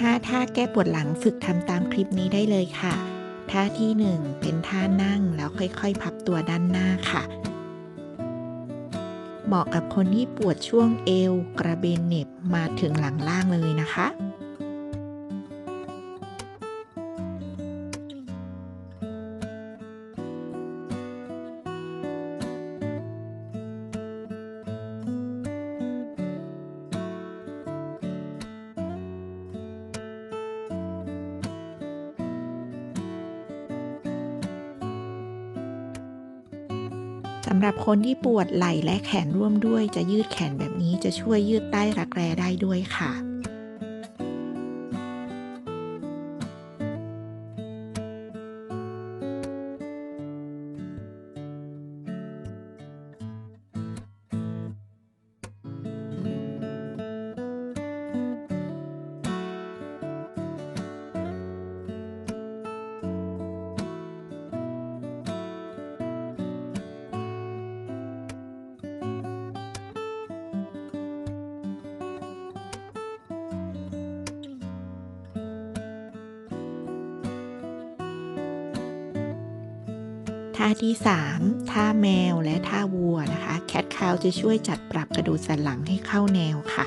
5 ท่าแก้ปวดหลังฝึกทำตามคลิปนี้ได้เลยค่ะ ท่าที่ 1 เป็นท่านั่งแล้วค่อยๆ พับตัวด้านหน้าค่ะ เหมาะกับคนที่ปวดช่วงเอว กระเบนเน็บมาถึงหลังล่างเลยนะคะ สำหรับคนที่ปวดไหล่และแขนร่วมด้วย จะยืดแขนแบบนี้จะช่วยยืดใต้รักแร้ได้ด้วยค่ะ ท่าที่ 3 ท่าแมวและท่าวัวนะคะ แคทคาวจะช่วยจัดปรับกระดูกสันหลังให้เข้าแนวค่ะ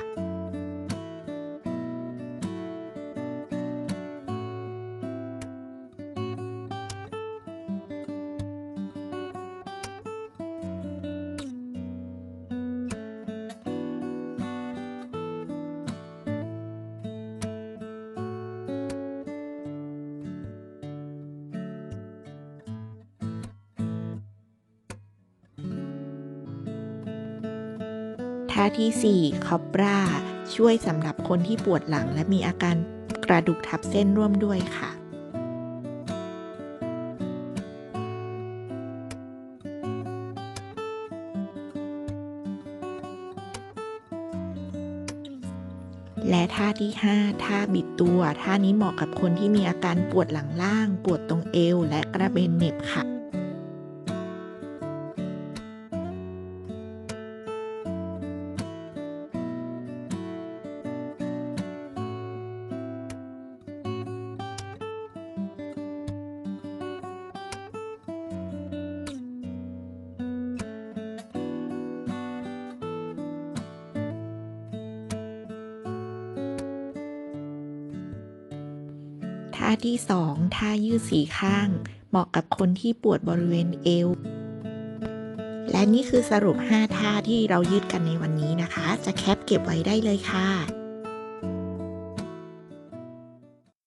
ท่าที่ 4 คอบราช่วยสำหรับคนที่ปวดหลังและมีอาการกระดูกทับเส้นร่วมด้วยค่ะ และท่าที่ 5 ท่าบิดตัว ท่านี้เหมาะกับคนที่มีอาการปวดหลังล่าง ปวดตรงเอว และกระเบนเหน็บค่ะ ท่าที่ 2 ท่ายืดสีข้าง เหมาะกับคนที่ปวดบริเวณเอว และนี่คือสรุป 5 ท่าที่เรายืดกันในวันนี้นะคะ จะแคปเก็บไว้ได้เลยค่ะ